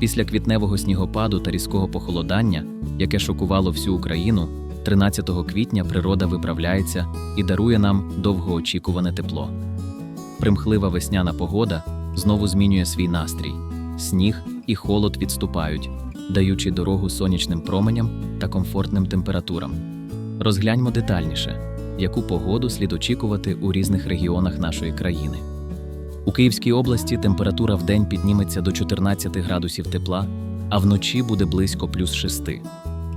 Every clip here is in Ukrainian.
Після квітневого снігопаду та різкого похолодання, яке шокувало всю Україну, 13 квітня природа виправляється і дарує нам довгоочікуване тепло. Примхлива весняна погода знову змінює свій настрій. Сніг і холод відступають, даючи дорогу сонячним променям та комфортним температурам. Розгляньмо детальніше, яку погоду слід очікувати у різних регіонах нашої країни. У Київській області температура в день підніметься до 14 градусів тепла, а вночі буде близько плюс 6.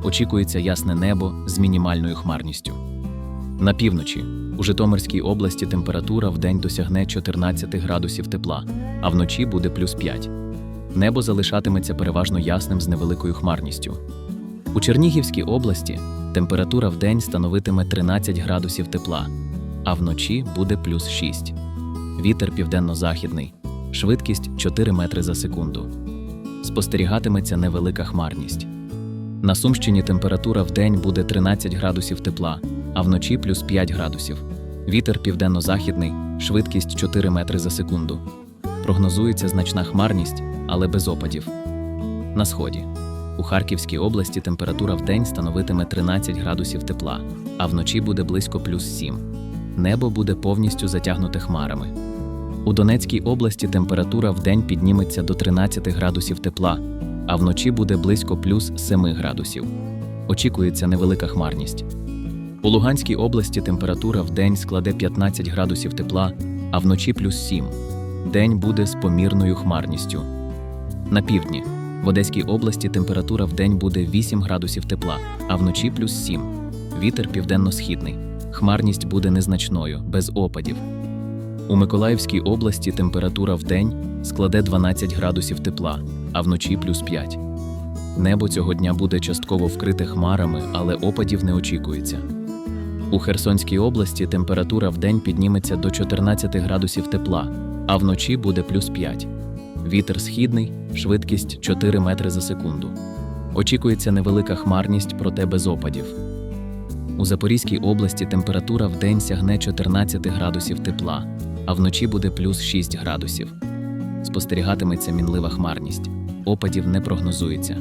Очікується ясне небо з мінімальною хмарністю. На півночі у Житомирській області температура в день досягне 14 градусів тепла, а вночі буде плюс 5. Небо залишатиметься переважно ясним з невеликою хмарністю. У Чернігівській області температура в день становитиме 13 градусів тепла, а вночі буде плюс 6. Вітер південно-західний, швидкість 4 метри за секунду. Спостерігатиметься невелика хмарність. На Сумщині температура в день буде 13 градусів тепла, а вночі плюс 5 градусів. Вітер південно-західний, швидкість 4 метри за секунду. Прогнозується значна хмарність, але без опадів. На сході. У Харківській області температура в день становитиме 13 градусів тепла, а вночі буде близько плюс 7. Небо буде повністю затягнуте хмарами. У Донецькій області температура в день підніметься до 13 градусів тепла, а вночі буде близько плюс 7 градусів. Очікується невелика хмарність. У Луганській області температура в день складе 15 градусів тепла, а вночі плюс 7. День буде з помірною хмарністю. На півдні в Одеській області температура в день буде 8 градусів тепла, а вночі плюс 7. Вітер південно-східний. Хмарність буде незначною, без опадів. У Миколаївській області температура в день складе 12 градусів тепла, а вночі плюс 5. Небо цього дня буде частково вкрите хмарами, але опадів не очікується. У Херсонській області температура в день підніметься до 14 градусів тепла, а вночі буде плюс 5. Вітер східний, швидкість 4 метри за секунду. Очікується невелика хмарність, проте без опадів. У Запорізькій області температура в день сягне 14 градусів тепла, а вночі буде плюс 6 градусів. Спостерігатиметься мінлива хмарність. Опадів не прогнозується.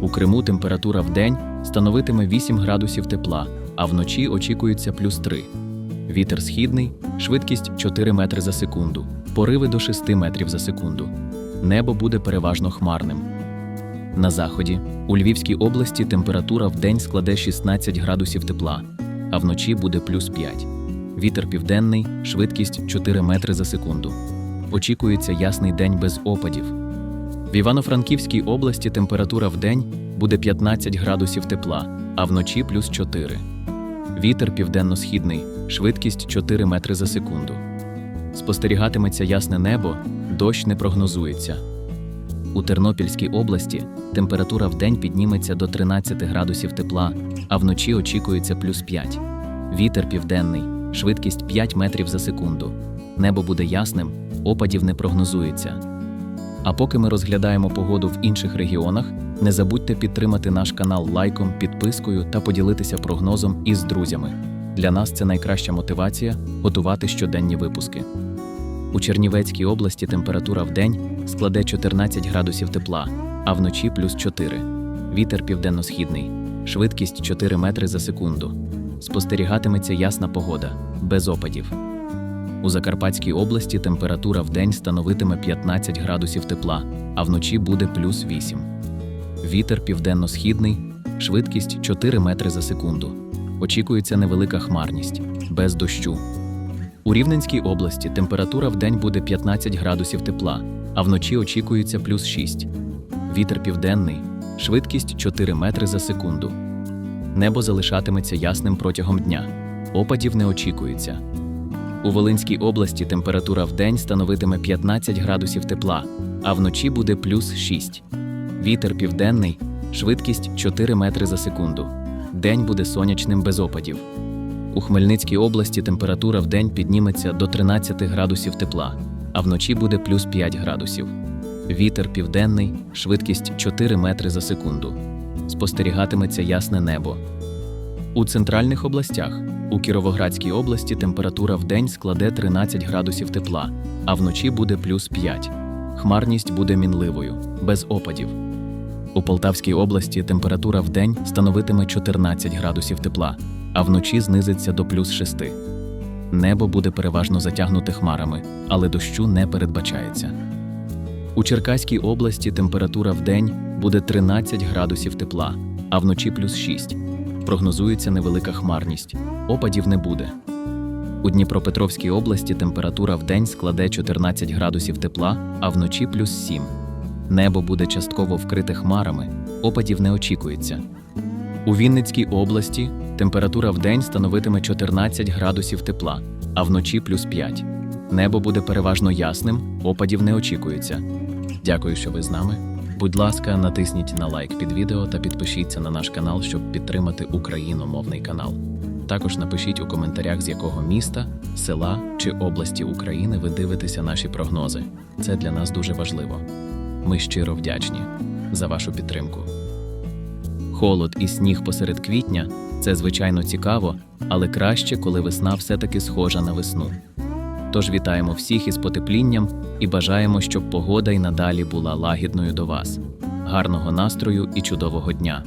У Криму температура в день становитиме 8 градусів тепла, а вночі очікується плюс 3. Вітер східний, швидкість 4 метри за секунду, пориви до 6 метрів за секунду. Небо буде переважно хмарним. На заході у Львівській області температура в день складе 16 градусів тепла, а вночі буде плюс 5. Вітер південний, швидкість 4 метри за секунду. Очікується ясний день без опадів. В Івано-Франківській області температура в день буде 15 градусів тепла, а вночі плюс 4. Вітер південно-східний, швидкість 4 метри за секунду. Спостерігатиметься ясне небо, дощ не прогнозується. У Тернопільській області температура в день підніметься до 13 градусів тепла, а вночі очікується плюс 5. Вітер південний, швидкість 5 метрів за секунду. Небо буде ясним, опадів не прогнозується. А поки ми розглядаємо погоду в інших регіонах, не забудьте підтримати наш канал лайком, підпискою та поділитися прогнозом із друзями. Для нас це найкраща мотивація готувати щоденні випуски. У Чернівецькій області температура в день складе 14 градусів тепла, а вночі плюс 4. Вітер південно-східний, швидкість 4 метри за секунду. Спостерігатиметься ясна погода, без опадів. У Закарпатській області температура в день становитиме 15 градусів тепла, а вночі буде плюс 8. Вітер південно-східний, швидкість 4 метри за секунду. Очікується невелика хмарність, без дощу. У Рівненській області температура в день буде 15 градусів тепла, а вночі очікується плюс 6. Вітер південний, швидкість 4 метри за секунду. Небо залишатиметься ясним протягом дня. Опадів не очікується. У Волинській області температура в день становитиме 15 градусів тепла, а вночі буде плюс 6. Вітер південний, швидкість 4 метри за секунду. День буде сонячним без опадів. У Хмельницькій області температура в день підніметься до 13 градусів тепла, а вночі буде плюс 5 градусів. Вітер південний, швидкість 4 метри за секунду. Спостерігатиметься ясне небо. У центральних областях у Кіровоградській області температура в день складе 13 градусів тепла, а вночі буде плюс 5. хмарність буде мінливою, без опадів. У Полтавській області температура в день становитиме 14 градусів тепла, а вночі знизиться до плюс 6. Небо буде переважно затягнуте хмарами, але дощу не передбачається. У Черкаській області температура в день буде 13 градусів тепла, а вночі плюс 6. Прогнозується невелика хмарність, опадів не буде. У Дніпропетровській області температура в день складе 14 градусів тепла, а вночі плюс 7. Небо буде частково вкрите хмарами, опадів не очікується. У Вінницькій області температура в день становитиме 14 градусів тепла, а вночі плюс 5. Небо буде переважно ясним, опадів не очікується. Дякую, що ви з нами. Будь ласка, натисніть на лайк під відео та підпишіться на наш канал, щоб підтримати україномовний канал. Також напишіть у коментарях, з якого міста, села чи області України ви дивитеся наші прогнози. Це для нас дуже важливо. Ми щиро вдячні за вашу підтримку. Холод і сніг посеред квітня це звичайно цікаво, але краще, коли весна все-таки схожа на весну. Тож вітаємо всіх із потеплінням і бажаємо, щоб погода й надалі була лагідною до вас. Гарного настрою і чудового дня!